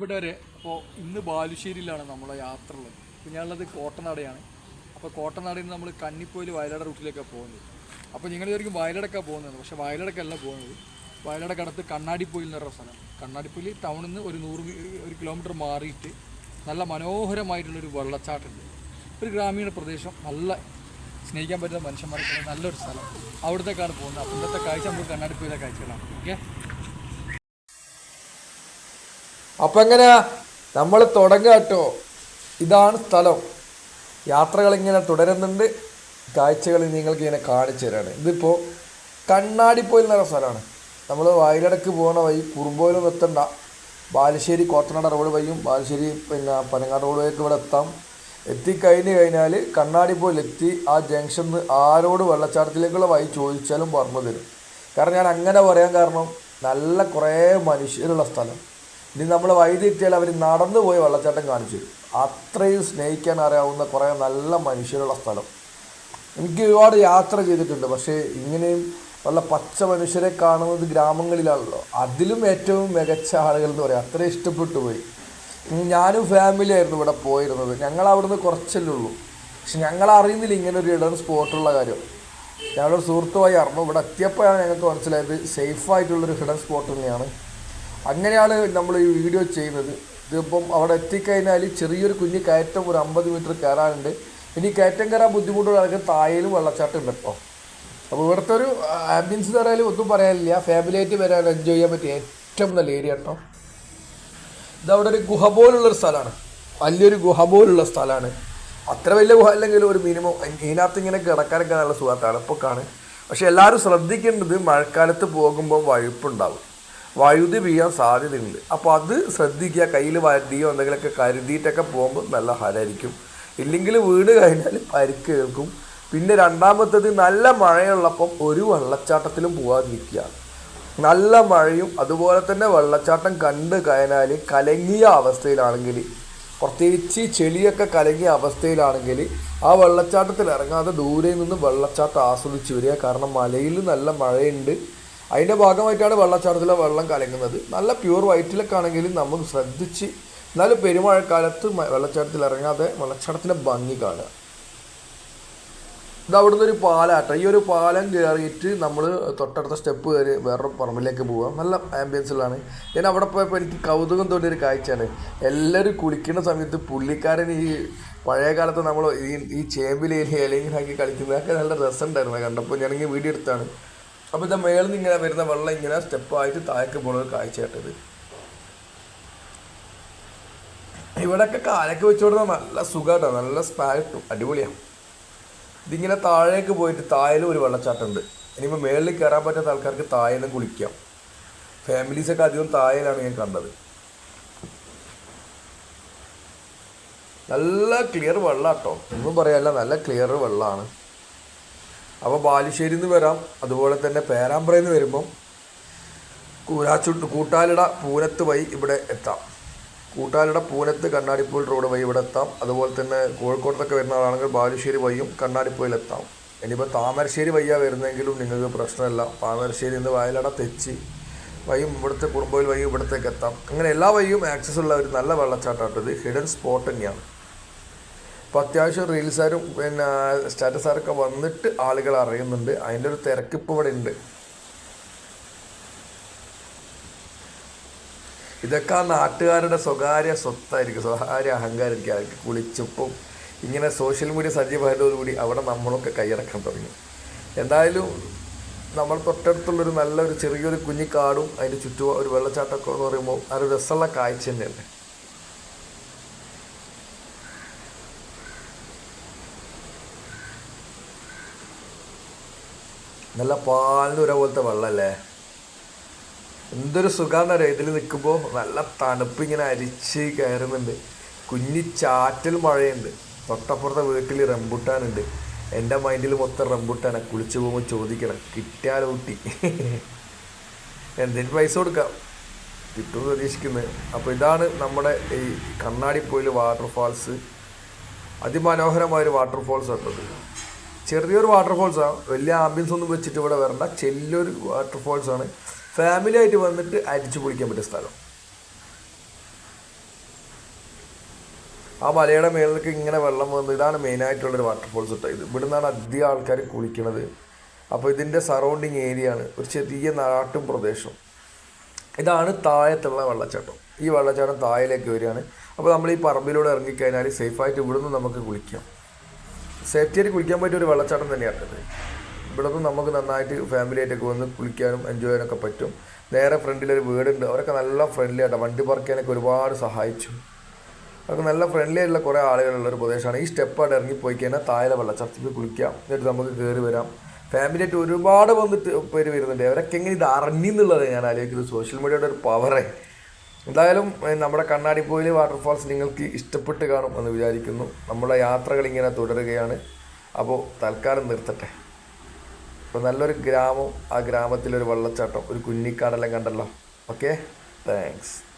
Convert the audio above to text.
പ്രിയപ്പെട്ടവരെ അപ്പോൾ ഇന്ന് ബാലുശ്ശേരിയിലാണ് നമ്മളെ യാത്ര ഉള്ളത് അപ്പോൾ ഞാനുള്ളത് കോട്ടനാടയാണ്. അപ്പോൾ കോട്ടനാടിൽ നിന്ന് നമ്മൾ കന്നിപ്പോയിൽ വയലാട് റൂട്ടിലേക്കാണ് പോകുന്നത്. അപ്പോൾ നിങ്ങൾ വിചാരിക്കും വയലടക്കാണ് പോകുന്നത് പക്ഷേ വയലടക്കല്ല പോകുന്നത്. വയലടക്കടുത്ത് കണ്ണാടിപ്പോയിൽ എന്ന് പറഞ്ഞ സ്ഥലം. കണ്ണാടിപ്പോയിൽ ടൗണിൽ നിന്ന് ഒരു നൂറ് ഒരു കിലോമീറ്റർ മാറിയിട്ട് നല്ല മനോഹരമായിട്ടുള്ളൊരു വെള്ളച്ചാട്ടമുണ്ട്. ഒരു ഗ്രാമീണ പ്രദേശം നല്ല സ്നേഹിക്കാൻ പറ്റുന്ന മനുഷ്യന്മാർക്ക് നല്ലൊരു സ്ഥലം. അവിടത്തേക്കാണ് പോകുന്നത്. അപ്പോൾ ഇന്നത്തെ കാഴ്ച നമുക്ക് കണ്ണാടിപ്പോയിലെ കാഴ്ചകളാണ്. ഓക്കെ? അപ്പൊ എങ്ങനെയാ നമ്മൾ തുടങ്ങുക കേട്ടോ ഇതാണ് സ്ഥലം. യാത്രകൾ ഇങ്ങനെ തുടരുന്നുണ്ട്. കാഴ്ചകൾ നിങ്ങൾക്ക് ഇങ്ങനെ കാണിച്ചു തരാണ്. ഇതിപ്പോൾ കണ്ണാടിപ്പോയിൽ എന്ന് പറഞ്ഞ സ്ഥലമാണ്. നമ്മൾ വയലടക്ക് പോകുന്ന വഴി കുറുമ്പോയിലും എത്തണ്ട. ബാലുശ്ശേരി കോത്തനാട് റോഡ് വഴിയും ബാലുശ്ശേരി പിന്നെ പനങ്ങാട് റോഡ് വഴിയൊക്കെ ഇവിടെ എത്താം. എത്തിക്കഴിഞ്ഞ് കഴിഞ്ഞാൽ കണ്ണാടിപ്പോയിൽ എത്തി ആ ജംഗ്ഷനിൽ ആരോട് വെള്ളച്ചാട്ടത്തിലേക്കുള്ള വഴി ചോദിച്ചാലും പറഞ്ഞു തരും. കാരണം ഞാൻ അങ്ങനെ പറയാൻ കാരണം നല്ല കുറേ മനുഷ്യരുള്ള സ്ഥലം. ഇനി നമ്മൾ തെറ്റിയാൽ അവർ നടന്നു പോയി വെള്ളച്ചാട്ടം കാണിച്ചു തരും. അത്രയും സ്നേഹിക്കാൻ അറിയാവുന്ന കുറേ നല്ല മനുഷ്യരുള്ള സ്ഥലം. എനിക്ക് ഒരുപാട് യാത്ര ചെയ്തിട്ടുണ്ട്. പക്ഷേ ഇങ്ങനെയും നല്ല പച്ച മനുഷ്യരെ കാണുന്നത് ഗ്രാമങ്ങളിലാണല്ലോ. അതിലും ഏറ്റവും മികച്ച ആളുകൾ എന്ന് പറയാം. അത്ര ഇഷ്ടപ്പെട്ടു പോയി. ഞാനും ഫാമിലി ആയിരുന്നു ഇവിടെ പോയിരുന്നത്. ഞങ്ങൾ അവിടുന്ന് കുറച്ചല്ലേ ഉള്ളൂ. പക്ഷെ ഞങ്ങൾ അറിയുന്നില്ല ഇങ്ങനെ ഒരു ഇടം സ്പോട്ടുള്ള കാര്യം. ഞങ്ങളുടെ സുഹൃത്തുമായി അറിഞ്ഞു ഇവിടെ എത്തിയപ്പോഴാണ് ഞങ്ങൾക്ക് മനസ്സിലായത് സേഫായിട്ടുള്ളൊരു ഹിഡൻ സ്പോട്ട് തന്നെയാണ്. അങ്ങനെയാണ് നമ്മൾ ഈ വീഡിയോ ചെയ്യുന്നത്. ഇതിപ്പം അവിടെ എത്തിക്കഴിഞ്ഞാൽ ചെറിയൊരു കുഞ്ഞ് കയറ്റം ഒരു അമ്പത് മീറ്റർ കയറാനുണ്ട്. ഇനി കയറ്റം കയറാൻ ബുദ്ധിമുട്ടുള്ളവർക്ക് തായയിലും വെള്ളച്ചാട്ടം ഉണ്ട് കേട്ടോ അപ്പോൾ ഇവിടുത്തെ ഒരു ആംബിയൻസ് എന്ന് പറയാനും ഒന്നും പറയാനില്ല. ഫാമിലി ആയിട്ട് വരാൻ എൻജോയ് ചെയ്യാൻ പറ്റിയ ഏറ്റവും നല്ല ഏരിയ കേട്ടോ. ഇതവിടെ ഒരു ഗുഹ പോലുള്ളൊരു സ്ഥലമാണ്. വലിയൊരു ഗുഹ പോലുള്ള സ്ഥലമാണ്. അത്ര വലിയ ഗുഹ അല്ലെങ്കിലും ഒരു മിനിമം ഇതിനകത്ത് ഇങ്ങനെ കിടക്കാനൊക്കെ നല്ല സുഖ തണുപ്പൊക്കെയാണ് പക്ഷെ എല്ലാവരും ശ്രദ്ധിക്കേണ്ടത് മഴക്കാലത്ത് പോകുമ്പോൾ വഴുപ്പുണ്ടാവും. വഴുതി വീഴാൻ സാധ്യതയുണ്ട്. അപ്പോൾ അത് ശ്രദ്ധിക്കുക. കയ്യിൽ വരടിയോ എന്തെങ്കിലുമൊക്കെ കരുതിയിട്ടൊക്കെ പോകുമ്പോൾ നല്ല ഹരായിരിക്കും. ഇല്ലെങ്കിൽ വീട് കഴിഞ്ഞാൽ പരിക്ക് കേൾക്കും. പിന്നെ രണ്ടാമത്തത് നല്ല മഴയുള്ളപ്പം ഒരു വെള്ളച്ചാട്ടത്തിലും പോകാതിരിക്കുക നല്ല മഴയും അതുപോലെ തന്നെ വെള്ളച്ചാട്ടം കണ്ട് കഴിഞ്ഞാൽ കലങ്ങിയ അവസ്ഥയിലാണെങ്കിൽ പ്രത്യേകിച്ച് ചെളിയൊക്കെ കലങ്ങിയ അവസ്ഥയിലാണെങ്കിൽ ആ വെള്ളച്ചാട്ടത്തിൽ ഇറങ്ങാതെ ദൂരെ നിന്ന് വെള്ളച്ചാട്ടം ആസ്വദിച്ച് വരിക. കാരണം മലയിൽ നല്ല മഴയുണ്ട്. അതിന്റെ ഭാഗമായിട്ടാണ് വെള്ളച്ചാട്ടത്തിലെ വെള്ളം കലങ്ങുന്നത്. നല്ല പ്യൂർ വൈറ്റിലൊക്കെ ആണെങ്കിൽ നമുക്ക് ശ്രദ്ധിച്ച് എന്നാലും പെരുമഴക്കാലത്ത് വെള്ളച്ചാട്ടത്തിൽ ഇറങ്ങാതെ വെള്ളച്ചാട്ടത്തിന്റെ ഭംഗി കാണുക. ഇത് അവിടുന്ന് ഒരു പാലാട്ട. ഈ ഒരു പാലം കയറിയിട്ട് നമ്മൾ തൊട്ടടുത്ത സ്റ്റെപ്പ് കയറി വേറൊരു പറമ്പിലേക്ക് പോവാം. നല്ല ആംബിയൻസിലാണ് ഞാൻ അവിടെ പോയപ്പോൾ എനിക്ക് കൗതുകം തോന്നിയൊരു കാഴ്ചയാണ്. എല്ലാവരും കുളിക്കുന്ന സമയത്ത് പുള്ളിക്കാരൻ ഈ പഴയ കാലത്ത് നമ്മൾ ഈ ഈ ചേമ്പിലേലി ഇലയിലാക്കി കളിക്കുന്നതൊക്കെ നല്ല രസമുണ്ടായിരുന്നു. കണ്ടപ്പോൾ ഞാനിങ്ങനെ വീഡിയോ എടുത്താണ് അപ്പോൾ ഇത് മേളിൽ നിന്ന് ഇങ്ങനെ വരുന്ന വെള്ളം ഇങ്ങനെ സ്റ്റെപ്പായിട്ട് താഴേക്ക് പോകുന്ന ഒരു കാഴ്ചയായിട്ടത്. ഇവിടെയൊക്കെ കാലൊക്കെ വെച്ച് കൊടുത്താൽ നല്ല സുഖമായിട്ടോ നല്ല സ്പാ കിട്ടും. അടിപൊളിയാണ് ഇതിങ്ങനെ താഴേക്ക് പോയിട്ട് താഴെ ഒരു വെള്ളച്ചാട്ടമുണ്ട് ഇനിയിപ്പോൾ മേളിൽ കയറാൻ പറ്റാത്ത ആൾക്കാർക്ക് താഴെ കുളിക്കാം. ഫാമിലീസൊക്കെ അധികം താഴെയിലാണ് ഞാൻ കണ്ടത്. നല്ല ക്ലിയർ വെള്ളം കേട്ടോ ഒന്നും പറയാനല്ല നല്ല ക്ലിയർ വെള്ളമാണ് അപ്പോൾ ബാലുശ്ശേരിയിൽ നിന്ന് വരാം. അതുപോലെ തന്നെ പേരാമ്പ്രയിൽ നിന്ന് വരുമ്പം കൂരാച്ചുണ്ട് കൂട്ടാലിട പൂനത്ത് വഴി ഇവിടെ എത്താം. കൂട്ടാലിട പൂനത്ത് കണ്ണാടിപ്പോയിൽ റോഡ് വഴി ഇവിടെ എത്താം. അതുപോലെ തന്നെ കോഴിക്കോട്ടൊക്കെ വരുന്ന ആളാണെങ്കിൽ ബാലുശ്ശേരി വഴിയും കണ്ണാടിപ്പോയിൽ എത്താം. ഇനിയിപ്പോൾ താമരശ്ശേരി വയ്യാ വരുന്നെങ്കിലും നിങ്ങൾക്ക് പ്രശ്നമില്ല. താമരശ്ശേരി നിന്ന് വയലട തെച്ചി വഴിയും ഇവിടുത്തെ കുറുമ്പോയിൽ വഴി ഇവിടത്തേക്ക് എത്താം. അങ്ങനെ എല്ലാ വഴിയും ആക്സസ് ഉള്ള ഒരു നല്ല വെള്ളച്ചാട്ടമായിട്ടത് ഹിഡൻ സ്പോട്ട് തന്നെയാണ്. അപ്പോൾ അത്യാവശ്യം റീൽസാരും പിന്നെ സ്റ്റാറ്റസാരൊക്കെ വന്നിട്ട് ആളുകൾ അറിയുന്നുണ്ട്. അതിന്റെ ഒരു തിരക്കിപ്പ് ഇവിടെ ഉണ്ട്. ഇതൊക്കെ ആ നാട്ടുകാരുടെ സ്വകാര്യ സ്വത്തായിരിക്കും. സ്വകാര്യ അഹങ്കാരമായിരിക്കും. അവർക്ക് കുളിച്ചപ്പം ഇങ്ങനെ സോഷ്യൽ മീഡിയ സജീവമായതോടുകൂടി അവിടെ നമ്മളൊക്കെ കൈയടക്കാൻ തുടങ്ങി. എന്തായാലും നമ്മൾ തൊട്ടടുത്തുള്ളൊരു നല്ലൊരു ചെറിയൊരു കുഞ്ഞിക്കാടും അതിന്റെ ചുറ്റും ഒരു വെള്ളച്ചാട്ടമൊക്കെ എന്ന് പറയുമ്പോൾ അതൊരു രസമുള്ള കാഴ്ച തന്നെയല്ലേ? നല്ല പാലിനുര പോലത്തെ വെള്ളമല്ലേ? എന്തൊരു സുഖാന്നറിയാം ഇതിൽ നിൽക്കുമ്പോൾ നല്ല തണുപ്പ് ഇങ്ങനെ അരിച്ച് കയറുന്നുണ്ട്. കുഞ്ഞി ചാറ്റൽ മഴയുണ്ട്. തൊട്ടപ്പുറത്തെ വീട്ടിൽ റംബുട്ടാനുണ്ട്. എന്റെ മൈൻഡിൽ മൊത്തം റംബുട്ടാനെ. കുളിച്ച് പോകുമ്പോൾ ചോദിക്കണം കിട്ടിയാൽ ഊട്ടി എന്തിന് പൈസ കൊടുക്കാം? കിട്ടും പ്രതീക്ഷിക്കുന്നത് അപ്പോൾ ഇതാണ് നമ്മുടെ ഈ കണ്ണാടിപ്പോയിൽ വാട്ടർഫാൾസ് അതിമനോഹരമായ ഒരു വാട്ടർഫാൾസ് കേട്ടത് ചെറിയൊരു വാട്ടർഫോൾസാണ് വലിയ ആംബിയൻസ് ഒന്നും വെച്ചിട്ട് ഇവിടെ വരണ്ട. ചെല്ലൊരു വാട്ടർഫോൾസ് ആണ്. ഫാമിലി ആയിട്ട് വന്നിട്ട് അടിച്ചു പൊളിക്കാൻ പറ്റിയ സ്ഥലം. ആ മലയുടെ മേലേക്ക് ഇങ്ങനെ വെള്ളം വന്ന് ഇതാണ് മെയിനായിട്ടുള്ളൊരു വാട്ടർഫോൾസ് കേട്ടോ ഇത്. ഇവിടെ നിന്നാണ് അധികം ആൾക്കാർ കുളിക്കണത്. അപ്പോൾ ഇതിന്റെ സറൗണ്ടിങ് ഏരിയ ആണ്. ഒരു ചെറിയ നാട്ടും പ്രദേശം ഇതാണ് താഴത്തുള്ള വെള്ളച്ചാട്ടം. ഈ വെള്ളച്ചാട്ടം താഴേലേക്ക് വരികയാണ്. അപ്പോൾ നമ്മൾ ഈ പറമ്പിലൂടെ ഇറങ്ങിക്കഴിഞ്ഞാൽ സേഫായിട്ട് ഇവിടുന്ന് നമുക്ക് കുളിക്കാം. സേഫ്റ്റിയായിട്ട് കുളിക്കാൻ പറ്റിയ ഒരു വെള്ളച്ചാട്ടം തന്നെയാണ് അത് ഇവിടെ നിന്ന് നമുക്ക് നന്നായിട്ട് ഫാമിലി ആയിട്ടൊക്കെ വന്ന് കുളിക്കാനും എൻജോയ് ചെയ്യാനൊക്കെ പറ്റും. നേരെ ഫ്രണ്ടിലൊരു വീടുണ്ട്. അവരൊക്കെ നല്ല ഫ്രണ്ട്ലി ആയിട്ടാണ് വണ്ടി പാർക്ക് ചെയ്യാനൊക്കെ ഒരുപാട് സഹായിച്ചു. അതൊക്കെ നല്ല ഫ്രണ്ട്ലി ആയിട്ടുള്ള കുറേ ആളുകളുള്ള ഒരു പ്രദേശമാണ്. ഈ സ്റ്റെപ്പായിട്ട് ഇറങ്ങിപ്പോയി കഴിഞ്ഞാൽ താഴെ വെള്ളച്ചാട്ടത്തിൽ കുളിക്കാം. എന്നിട്ട് നമുക്ക് കയറി വരാം. ഫാമിലി ആയിട്ട് ഒരുപാട് വന്നിട്ട് പേര് വരുന്നുണ്ട്. അവരൊക്കെ എങ്ങനെ ഇത് അറിഞ്ഞെന്നുള്ളത്? ഞാൻ ആലോചിക്കുന്നത് സോഷ്യൽ മീഡിയയുടെ ഒരു പവറേ എന്തായാലും നമ്മുടെ കണ്ണാടിപ്പോയിലെ വാട്ടർഫാൾസ് നിങ്ങൾക്ക് ഇഷ്ടപ്പെട്ട് കാണും എന്ന് വിചാരിക്കുന്നു. നമ്മുടെ യാത്രകൾ ഇങ്ങനെ തുടരുകയാണ്. അപ്പോൾ തൽക്കാലം നിർത്തട്ടെ. അപ്പോൾ നല്ലൊരു ഗ്രാമം ആ ഗ്രാമത്തിലൊരു വെള്ളച്ചാട്ടം ഒരു കുഞ്ഞിക്കാടെല്ലാം കണ്ടല്ലോ. ഓക്കെ? താങ്ക്സ്.